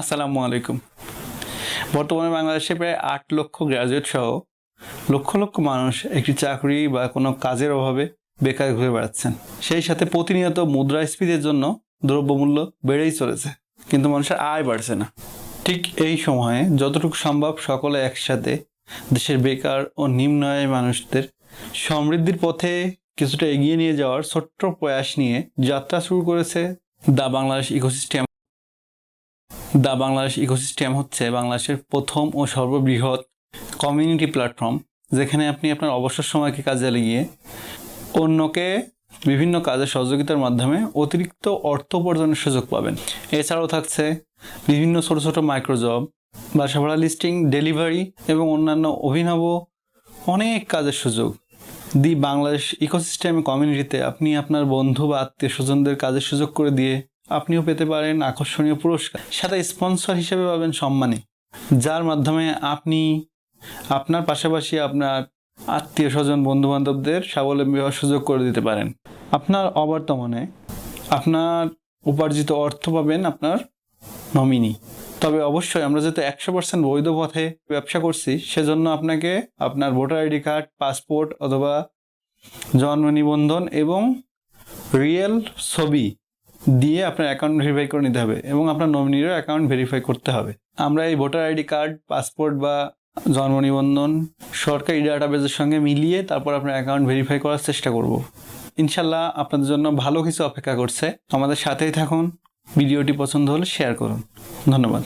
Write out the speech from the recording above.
আসসালামু আলাইকুম। বর্তমানে বাংলাদেশে প্রায় আট লক্ষ গ্রাজুয়েট সহ লক্ষ লক্ষ মানুষ একটি চাকরি বা কোনো কাজের অভাবে বেকার ঘুরে বেড়াচ্ছেন। সেই সাথে প্রতিনিয়ত মুদ্রাস্ফীতির জন্য দ্রব্যমূল্য বেড়েই চলেছে, কিন্তু মানুষের আয় বাড়ছে না। ঠিক এই সময়ে যতটুকু সম্ভব সকলে একসাথে দেশের বেকার ও নিম্ন আয় মানুষদের সমৃদ্ধির পথে কিছুটা এগিয়ে নিয়ে যাওয়ার ছোট্ট প্রয়াস নিয়ে যাত্রা শুরু করেছে the Bangladesh ecosystem. The Bangladesh ecosystem হচ্ছে বাংলাদেশের প্রথম ও সর্ববৃহৎ কমিউনিটি প্ল্যাটফর্ম, যেখানে আপনি আপনার অবসর সময়কে কাজে লাগিয়ে অন্যকে বিভিন্ন কাজে সহযোগিতার মাধ্যমে অতিরিক্ত অর্থ উপার্জনের সুযোগ পাবেন। এছাড়াও থাকছে বিভিন্ন ছোট ছোট মাইক্রো জব বাসা ভাড়া লিস্টিং ডেলিভারি এবং অন্যান্য অভিনব অনেক কাজের সুযোগ। দি বাংলাদেশ ইকোসিস্টেম কমিউনিটিতে আপনি আপনার বন্ধু বা আত্মীয় স্বজনদের কাজের সুযোগ করে দিয়ে আপনিও পেতে পারেন আকর্ষণীয় পুরস্কার। সাথে স্পন্সর হিসেবে পাবেন সম্মানী, যার মাধ্যমে আপনি আপনার পাশাপাশি আপনার আত্মীয় স্বজন বন্ধু বান্ধবদের স্বাবলম্বী হওয়ার সুযোগ করে দিতে পারেন। আপনার অবর্তমানে আপনার উপার্জিত অর্থ পাবেন আপনার নমিনি। তবে অবশ্যই আমরা যাতে একশো পার্সেন্ট বৈধ পথে ব্যবসা করছি, সেজন্য আপনাকে আপনার ভোটার আইডি কার্ড, পাসপোর্ট অথবা জন্ম নিবন্ধন এবং রিয়েল ছবি দিয়ে আপনার অ্যাকাউন্ট ভেরিফাই করে নিতে হবে এবং আপনার নমিনিরও অ্যাকাউন্ট ভেরিফাই করতে হবে। আমরা এই ভোটার আইডি কার্ড পাসপোর্ট বা জন্ম নিবন্ধন, সরকারি ডাটাবেজের সঙ্গে মিলিয়ে তারপর আপনার অ্যাকাউন্ট ভেরিফাই করার চেষ্টা করব। ইনশাল্লাহ আপনাদের জন্য ভালো কিছু অপেক্ষা করছে। আমাদের সাথেই থাকুন, ভিডিওটি পছন্দ হলে শেয়ার করুন। ধন্যবাদ।